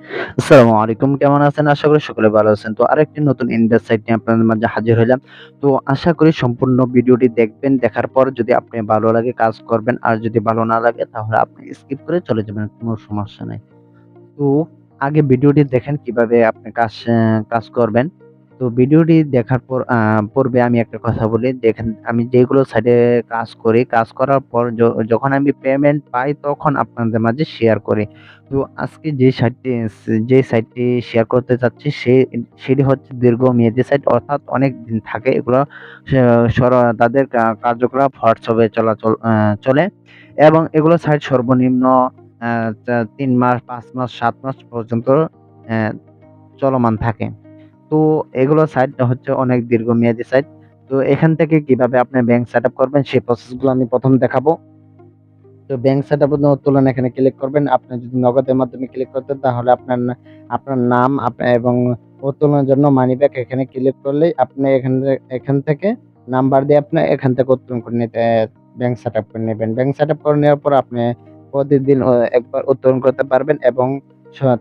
আসসালামু আলাইকুম, কেমন আছেন? আশা করি সকলে ভালো আছেন। তো আরেকটি নতুন ইনভেস্ট সাইট নিয়ে আপনাদের মাঝে হাজির হইলাম। তো আশা করি সম্পূর্ণ ভিডিওটি দেখবেন। দেখার পর যদি আপনি ভালো লাগে কাজ করবেন। আর যদি ভালো না লাগে তাহলে আপনি স্কিপ করে চলে যাবেন। কোনো সমস্যা নাই। তো আগে ভিডিওটি দেখেন কীভাবে আপনি কাজ কাজ করবেন। তো ভিডিওটি দেখার পর পূর্বে আমি একটা কথা বলি। দেখেন আমি যেগুলো সাইডে কাজ করি, কাজ করার পর যখন আমি পেমেন্ট পাই তখন আপনাদের মাঝে শেয়ার করি। তো আজকে যে সাইটটি যে সাইটটি শেয়ার করতে চাচ্ছি সে সেটি হচ্ছে দীর্ঘমেয়াদী সাইট অর্থাৎ অনেক দিন থাকে এগুলো তাদের কার্যকলাপ এ চলাচল চলে এবং এগুলো সাইট সর্বনিম্ন তিন মাস, পাঁচ মাস, সাত মাস পর্যন্ত চলমান থাকে। তো এগুলো সাইট হচ্ছে অনেক দীর্ঘমেয়াদী সাইট। তো এখান থেকে কীভাবে আপনি ব্যাংক সেটআপ করবেন সেই প্রসেসগুলো আমি প্রথম দেখাবো। তো ব্যাংক সেট আপ উত্তোলন এখানে ক্লিক করবেন। আপনি যদি নগদের মাধ্যমে ক্লিক করতেন তাহলে আপনার আপনার নাম আপ এবং উত্তোলনের জন্য মানি ব্যাক এখানে ক্লিক করলেই আপনি এখান এখান থেকে নাম্বার দিয়ে আপনি এখান থেকে উত্তোলন করে নিতে ব্যাংক সেটআপ করে নিবেন। ব্যাংক সেটআপ করে নেওয়ার পর আপনি প্রতিদিন একবার উত্তোলন করতে পারবেন এবং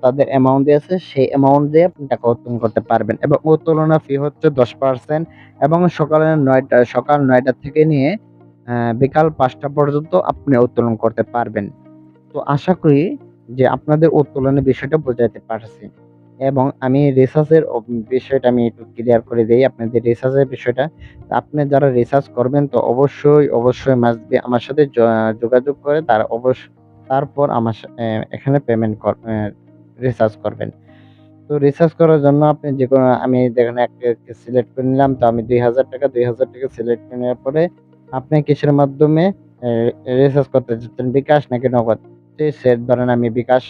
তাদের অ্যামাউন্ট দিয়েছে সেই অ্যামাউন্ট দিয়ে আপনি টাকা উত্তোলন করতে পারবেন এবং উত্তোলনের ফি হচ্ছে 10% এবং সকালে নয়টা সকাল ৯ টা থেকে নিয়ে বিকাল পাঁচটা পর্যন্ত আপনি উত্তোলন করতে পারবেন। তো আশা করি যে আপনাদের উত্তোলনের বিষয়টা বোঝাতে পারছি এবং আমি রিসার্চের বিষয়টা আমি একটু ক্লিয়ার করে দিই আপনাদের রিসার্চ এর বিষয়টা। আপনি যারা রিসার্চ করবেন তো অবশ্যই, অবশ্যই মাস্ট বি আমার সাথে যোগাযোগ করে তারা অবশ্য তারপর আমার এখানে পেমেন্ট কর রিসার্চ করবেন। তো রিসার্চ করার জন্য আপনি যে কোনো আমি দেখেন একটা সিলেক্ট করে নিলাম। তো আমি ৳২০০০ ৳২০০০ সিলেক্ট করে নেওয়ার পরে আপনি কিসের মাধ্যমে রিসার্চ করতে চাচ্ছেন বিকাশ নাকি নগদ? সে ধরেন আমি বিকাশ,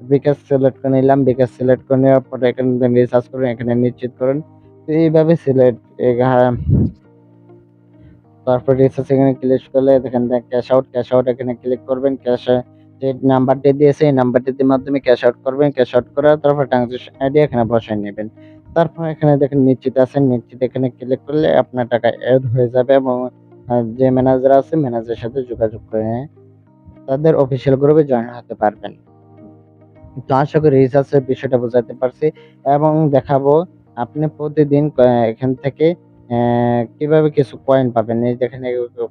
বিকাশ সিলেক্ট করে নিলাম। বিকাশ সিলেক্ট করে নেওয়ার পরে এখানে রিসার্চ করুন, এখানে নিশ্চিত করুন। তো এইভাবে সিলেক্ট তারপর রিসার্চ এখানে ক্লিক করলে দেখেন ক্যাশ আউট, ক্যাশ আউট এখানে ক্লিক করবেন। ক্যাশ যে নাম্বারটি দিয়েছে, এই নাম্বারটির মাধ্যমে ক্যাশ আউট করবেন। ক্যাশ আউট করার তারপর ট্রান্সেকশন আইডি এখানে বসায় নেবেন তারপর এখানে দেখেন নিশ্চিত আছেন। নিশ্চিত এখানে ক্লিক করলে আপনার টাকা অ্যাড হয়ে যাবে এবং যে ম্যানেজার আছে ম্যানেজারের সাথে যোগাযোগ করে তাদের অফিসিয়াল গ্রুপে জয়েন হতে পারবেন। তো আশা করি রিসার্চ এর বিষয়টা বোঝাতে পারছি এবং দেখাবো আপনি প্রতিদিন এখান থেকে কীভাবে কিছু কয়েন পাবেন। এই দেখেন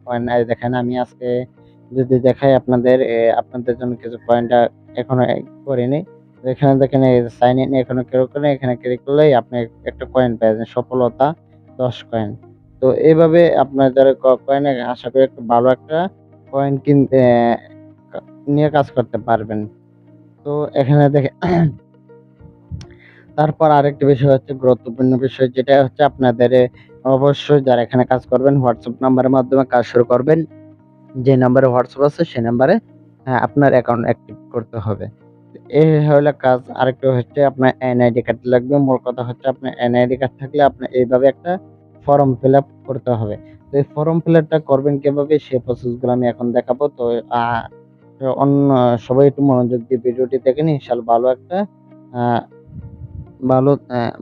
কয়েন দেখেন আমি আজকে যদি দেখাই আপনাদের আপনাদের জন্য কিছু কয়েনটা এখনও করিনি। এখানে দেখেন সাইন ইন এখনও ক্লিক করেন এখানে ক্লিক করলেই আপনি একটা কয়েন পেয়ে যাবেন। সফলতা ১০ কয়েন। তো এইভাবে আপনার যারা কয়েন আশা করি একটা ভালো একটা কয়েন কিনতে নিয়ে কাজ করতে পারবেন। তো এখানে দেখে, তারপর আরেকটা বিষয় হচ্ছে গুরুত্বপূর্ণ বিষয়, যেটা হচ্ছে আপনাদের অবশ্যই যারা এখানে কাজ করবেন হোয়াটসঅ্যাপ নাম্বারের মাধ্যমে কাজ শুরু করবেন। যে নাম্বারে হোয়াটসঅ্যাপ আছে, সেই নাম্বারে আপনার অ্যাকাউন্ট অ্যাক্টিভ করতে হবে। এই হলো কাজ। আরেকটা হচ্ছে আপনার এনআইডি কার্ড লাগবে। মূল কথা হচ্ছে আপনার এনআইডি কার্ড থাকলে আপনার এইভাবে একটা ফর্ম ফিল আপ করতে হবে। তো এই ফর্ম ফিল আপটা করবেন কীভাবে, সেই প্রসেসগুলো আমি এখন দেখাবো। তো অন্য সবাই একটু মনোযোগ দিয়ে ভিডিওটি দেখেন। ইনশাআল্লাহ ভালো একটা ভালো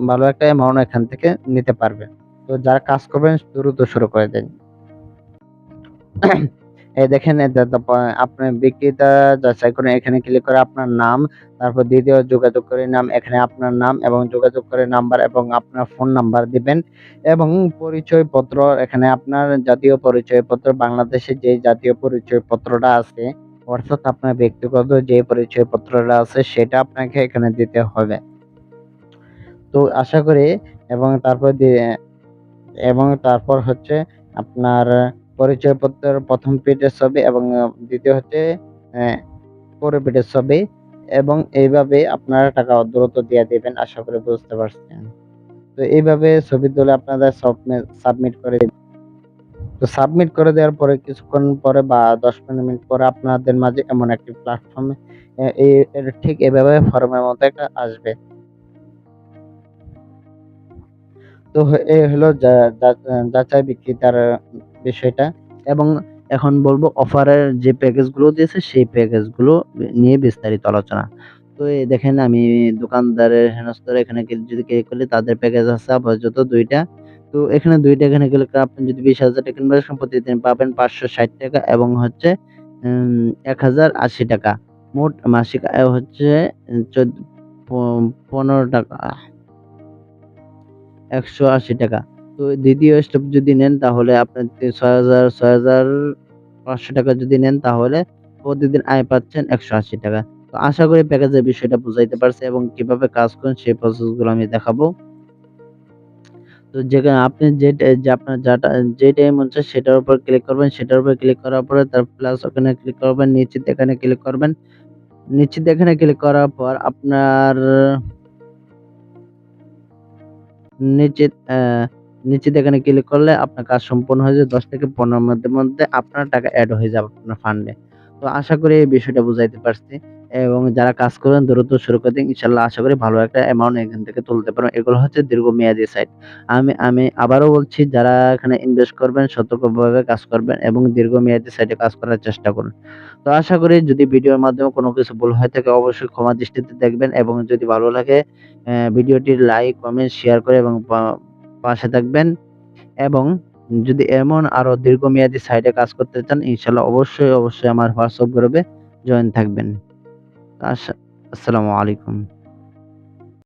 ভালো একটা অ্যামাউন্ট এখান থেকে নিতে পারবেন। তো যারা কাজ করবেন, দ্রুত শুরু করে দেন। দেখেন আপনার বিক্রেতা যাচাই করে এখানে ক্লিক করে আপনার নাম, তারপর দ্বিতীয় যোগাযোগ করে নাম, এখানে আপনার নাম এবং যোগাযোগ করে নাম্বার এবং আপনার ফোন নাম্বার দিবেন এবং পরিচয়পত্র এখানে আপনার জাতীয় পরিচয়পত্র বাংলাদেশের যে জাতীয় পরিচয়পত্রটা আছে অর্থাৎ আপনার ব্যক্তিগত যে পরিচয়পত্রটা আছে সেটা আপনাকে এখানে দিতে হবে। তো আশা করি এবং তারপর এবং তারপর হচ্ছে আপনার পরিচয়পত্রের প্রথম পেজের ছবি এবং দ্বিতীয় হচ্ছে অ্যা পরের পেজের ছবি এবং এইভাবে আপনারা টাকা দ্রুত দিয়ে দিবেন। আশা করি বুঝতে পারছেন। তো এইভাবে ছবি তুলে আপনারা সবমে সাবমিট করে। তো সাবমিট করে দেওয়ার পরে কিছুক্ষণ পরে বা ১০-১৫ মিনিট পরে আপনাদের মাঝে এমন একটি প্ল্যাটফর্মে ঠিক এভাবে ফর্মের মতো একটা আসবে। তো এ হলো যাচাই বিক্রেতার বিষয়টা এবং এখন বলব অফারের যে প্যাকেজগুলো দিয়েছে সেই প্যাকেজগুলো নিয়ে বিস্তারিত আলোচনা। তো এই দেখেন আমি দোকানদারের হেনস্থার এখানে যদি ক্লিক করি তাদের প্যাকেজ আছে আপাতত দুইটা তো এখানে দুইটা এখানে ক্লিক করে আপনি যদি ২০,০০০ টাকা ইনভেস্ট করেন প্রতিদিন পাবেন ৳৫৬০ এবং হচ্ছে এক হাজার আশি টাকা মোট মাসিক আয় হচ্ছে চৌদ প ১৫ টাকা। ১৮০ টাকা। তো দ্বিতীয় স্টেপ যদি নেন তাহলে আপনার তে ৬০০০ ৬৫০০ টাকা যদি নেন তাহলে প্রতিদিন আয় পাচ্ছেন ১৮০ টাকা। তো আশা করি প্যাকেজের বিষয়টা বুঝাইতে পারছি এবং কীভাবে কাজ করেন সেই প্রসেসগুলো আমি দেখাবো। তো যেখানে আপনি যে আপনার যাটা যেটাই মন চায় সেটার উপর ক্লিক করবেন। সেটার উপর ক্লিক করার পরে তার প্লাস ওখানে ক্লিক করবেন। নিচেতে এখানে ক্লিক করবেন। নিচেতে এখানে ক্লিক করার পর আপনার নিচে এখানে ক্লিক করলে আপনার কাজ সম্পূর্ণ হয়ে যাবে ১০ থেকে ১৫ মিনিটের মধ্যে আপনার টাকা অ্যাড হয়ে যাবে আপনার ফান্ডে। তো আশা করি এই বিষয়টা বুঝাইতে পারছি এবং যারা কাজ করেন দ্রুত শুরু করে দিন। ইনশাল্লাহ আশা করি ভালো একটা অ্যামাউন্ট এখান থেকে তুলতে পারবেন। এগুলো হচ্ছে দীর্ঘমেয়াদী সাইট। আমি আমি আবারও বলছি যারা এখানে ইনভেস্ট করবেন সতর্কভাবে কাজ করবেন এবং দীর্ঘমেয়াদী সাইটে কাজ করার চেষ্টা করুন। তো আশা করি যদি ভিডিওর মাধ্যমে কোনো কিছু ভুল হয়ে থাকে অবশ্যই ক্ষমা দৃষ্টিতে দেখবেন এবং যদি ভালো লাগে ভিডিওটি লাইক, কমেন্ট, শেয়ার করে এবং পাশে থাকবেন এবং যদি এমন আরও দীর্ঘমেয়াদী সাইডে কাজ করতে চান ইনশাআল্লাহ অবশ্যই, অবশ্যই আমার হোয়াটসঅ্যাপ গ্রুপে জয়েন থাকবেন। আসসালামু আলাইকুম।